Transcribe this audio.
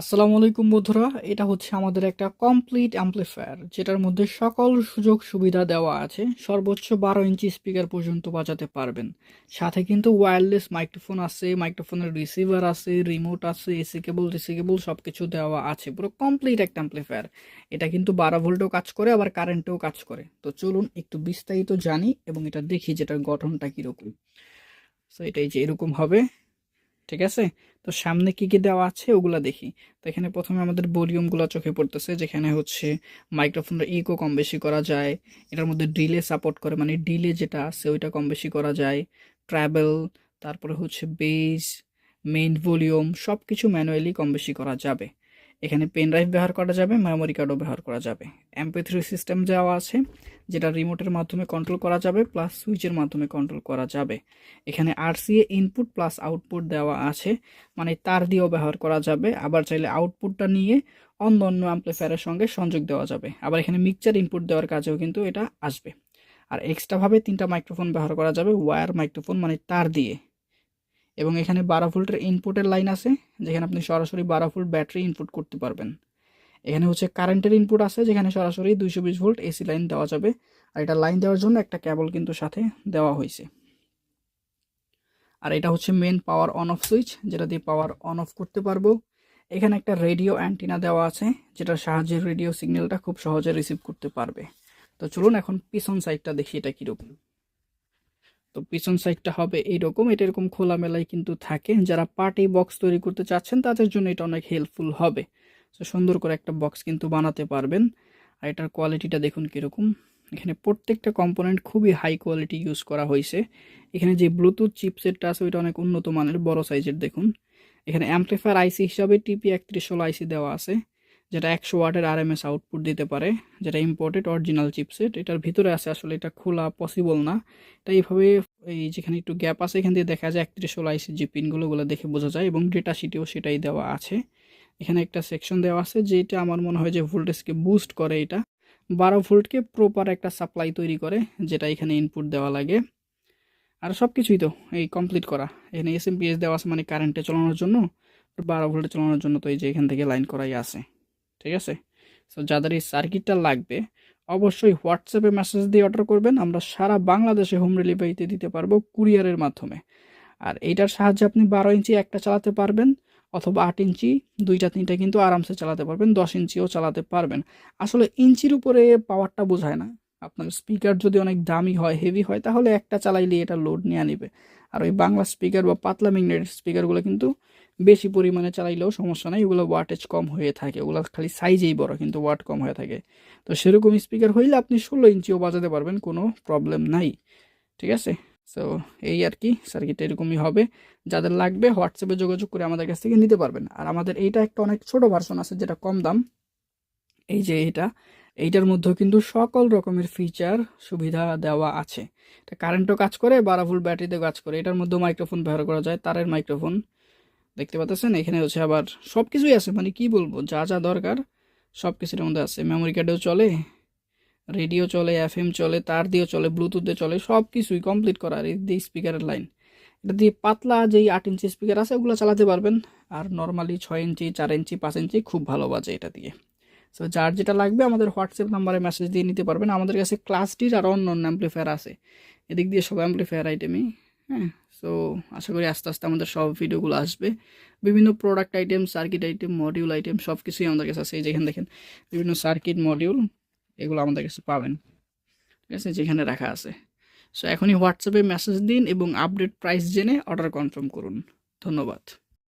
আসসালামু আলাইকুম বন্ধুরা, এটা হচ্ছে আমাদের একটা কমপ্লিট অ্যাম্পলিফায়ার যেটার মধ্যে সকল সুযোগ সুবিধা দেওয়া আছে। সর্বোচ্চ বারো ইঞ্চি স্পিকার পর্যন্ত বাজাতে পারবেন। সাথে কিন্তু ওয়্যারলেস মাইক্রোফোন আছে মাইক্রোফোনের রিসিভার আছে রিমোট আছে এসি কেবল ডিসি কেবল সব কিছু দেওয়া আছে। পুরো কমপ্লিট একটা অ্যাম্পলিফায়ার এটা কিন্তু বারো ভোল্টেও কাজ করে, আবার কারেন্টেও কাজ করে। তো চলুন একটু বিস্তারিত জানি এবং এটা দেখি যেটার গঠনটা কীরকম। সো এটাই যে এরকম হবে। ঠিক আছে? তো সামনে কি কি দেওয়া আছে ওগুলা দেখি। তো এখানে প্রথমে আমাদের ভলিউমগুলো চোখে পড়তেছে, যেখানে হচ্ছে মাইক্রোফোনের ইকো কম বেশি করা যায়, এটার মধ্যে ডিলে সাপোর্ট করে মানে ডিলে যেটা আছে ওইটা কম বেশি করা যায়, ট্রাভেল, তারপরে হচ্ছে বেস, মেইন ভলিউম সব কিছু ম্যানুয়ালি কম বেশি করা যাবে। এখানে পেন ড্রাইভ ব্যবহার করা যাবে মেমোরি কার্ডও ব্যবহার করা যাবে। এমপি থ্রি সিস্টেম দেওয়া আছে, যেটা রিমোটের মাধ্যমে কন্ট্রোল করা যাবে প্লাস সুইচের মাধ্যমে কন্ট্রোল করা যাবে। এখানে আরসিএ ইনপুট প্লাস আউটপুট দেওয়া আছে মানে তার দিয়েও ব্যবহার করা যাবে। আবার চাইলে আউটপুটটা নিয়ে অন্য অন্য অ্যাম্পলিফায়ারের সঙ্গে সংযোগ দেওয়া যাবে। আবার এখানে মিক্সচার ইনপুট দেওয়ার কাজেও কিন্তু এটা আসবে। আর এক্সট্রাভাবে তিনটা মাইক্রোফোন ব্যবহার করা যাবে ওয়্যার মাইক্রোফোন মানে তার দিয়ে। এবং এখানে বারো ভোল্টের ইনপুটের লাইন আছে, যেখানে আপনি সরাসরি বারো ভোল্ট ব্যাটারি ইনপুট করতে পারবেন। এখানে হচ্ছে কারেন্টের ইনপুট আছে, যেখানে সরাসরি দুইশো বিশ ভোল্ট এসি লাইন দেওয়া যাবে। আর এটা লাইন দেওয়ার জন্য একটা কেবল কিন্তু সাথে দেওয়া হয়েছে। আর এটা হচ্ছে main power on off switch যেটা দিয়ে পাওয়ার অন অফ করতে পারব। এখানে একটা রেডিও অ্যান্টিনা দেওয়া আছে, যেটার সাহায্যে রেডিও সিগন্যালটা খুব সহজে রিসিভ করতে পারবে। তো চলুন এখন পিছন সাইডটা দেখি এটা কীরকম। তো পিছন সাইডটা হবে এইরকম এটা এরকম খোলামেলায় কিন্তু থাকে। যারা পার্টি বক্স তৈরি করতে চাচ্ছেন, তাদের জন্য এটা অনেক হেল্পফুল হবে। তো সুন্দর করে একটা বক্স কিন্তু বানাতে পারবেন। আর এটার কোয়ালিটিটা দেখুন কীরকম। এখানে প্রত্যেকটা কম্পোনেন্ট খুবই হাই কোয়ালিটি ইউজ করা হয়েছে। এখানে যে ব্লুটুথ চিপসেটটা আছে, ওইটা অনেক উন্নত মানের, বড় সাইজের দেখুন। এখানে অ্যাম্পলিফায়ার আইসি হিসাবে টিপি একত্রিশ ষোলো আইসি দেওয়া আছে। যেটা একশো ওয়াটের আর এম এস আউটপুট দিতে পারে, যেটা ইম্পোর্টেড অরিজিনাল চিপসেট এটার ভিতরে আছে আসলে, এটা খোলা পসিবল না। এটা এইভাবে এই যেখানে একটু গ্যাপ আছে, এখান দিয়ে দেখা যায় একত্রিশ ষোলো আইসি যে পিনগুলো ওগুলো দেখে বোঝা যায় এবং ডেটা শিটেও সেটাই দেওয়া আছে। এখানে একটা সেকশন দেওয়া আছে, যেটা আমার মনে হয় যে ভোল্টেজকে বুস্ট করে এটা। বারো ভোল্টকে প্রপার একটা সাপ্লাই তৈরি করে, যেটা এখানে ইনপুট দেওয়া লাগে। আর সব কিছুই তো এই কমপ্লিট করা। এখানে এস এম পিএস দেওয়া আছে মানে কারেন্টে চালানোর জন্য বারো ভোল্টে চালানোর জন্য তো এই যে এখান থেকে লাইন করাই আছে। ঠিক আছে? সো যাদের এই সার্কিটটা লাগবে, অবশ্যই হোয়াটসঅ্যাপে মেসেজ দিয়ে অর্ডার করবেন। আমরা সারা বাংলাদেশে হোম ডেলিভারিতে দিতে পারব কুরিয়ারের মাধ্যমে। আর এইটার সাহায্যে আপনি বারো ইঞ্চি একটা চালাতে পারবেন অথবা আট ইঞ্চি, দুইটা তিনটা কিন্তু আরামসে চালাতে পারবেন, দশ ইঞ্চিও চালাতে পারবেন। আসলে ইঞ্চির উপরে পাওয়ারটা বোঝায় না। আপনার স্পিকার যদি অনেক দামি হয় হেভি হয়, তাহলে একটা চালাইলে এটা লোড নিয়ে নেবে। আর ওই বাংলা স্পিকার বা পাতলা ম্যাগনেটিক স্পিকারগুলো কিন্তু বেশি পরিমাণে চালাইলেও সমস্যা নাই ওগুলো ওয়াটেজ কম হয়ে থাকে ওগুলো খালি সাইজেই বড়, কিন্তু ওয়াট কম হয়ে থাকে। তো সেরকম স্পিকার হইলে আপনি ষোলো ইঞ্চিও বাজাতে পারবেন, কোনো প্রবলেম নাই, ঠিক আছে? সো এই আর কি সার্কিট এরকমই হবে। যাদের লাগবে হোয়াটসঅ্যাপে যোগাযোগ করে আমাদের কাছ থেকে নিতে পারবেন। আর আমাদের এইটা একটা অনেক ছোট ভার্সন আছে, যেটা কম দাম। এই যে এটা, এইটার মধ্যেও কিন্তু সকল রকমের ফিচার সুবিধা দেওয়া আছে। এটা কারেন্টও কাজ করে, বারো ভোল্ট ব্যাটারিতেও কাজ করে, এটার মধ্যেও মাইক্রোফোন ব্যবহার করা যায়, তারের মাইক্রোফোন দেখতে পাচ্ছেন, এখানে হচ্ছে আবার সব কিছুই আছে মানে কি বলব, যা যা দরকার সব কিছুর মধ্যে আছে। মেমোরি কার্ডেও চলে রেডিও চলে এফ চলে, তার দিয়েও চলে ব্লুটুথে চলে সব কিছুই কমপ্লিট করা। আর এই স্পিকারের লাইন এটা দিয়ে পাতলা যেই আট ইঞ্চি স্পিকার আছে, ওগুলো চালাতে পারবেন। আর নর্মালি ছয় ইঞ্চি চার ইঞ্চি পাঁচ ইঞ্চি খুব ভালো বাজে এটা দিয়ে। সো যার যেটা লাগবে আমাদের হোয়াটসঅ্যাপ নাম্বারে মেসেজ দিয়ে নিতে পারবেন। আমাদের কাছে ক্লাস ডির আর অন্য অন্য অ্যাম্পলিফায়ার আছে। এদিক দিয়ে সব অ্যাম্পলিফায়ার আইটেমই হ্যাঁ সো আশা করি আস্তে আস্তে আমাদের সব ভিডিওগুলো আসবে। বিভিন্ন product item circuit item module item সব কিছুই আমাদের কাছে আছে। যেখানে দেখেন, বিভিন্ন সার্কিট মডিউল এগুলো আমাদের কাছে পাবেন। ঠিক আছে? যেখানে রাখা আছে। সো এখনই হোয়াটসঅ্যাপে মেসেজ দিন এবং আপডেট প্রাইস জেনে অর্ডার কনফার্ম করুন। ধন্যবাদ।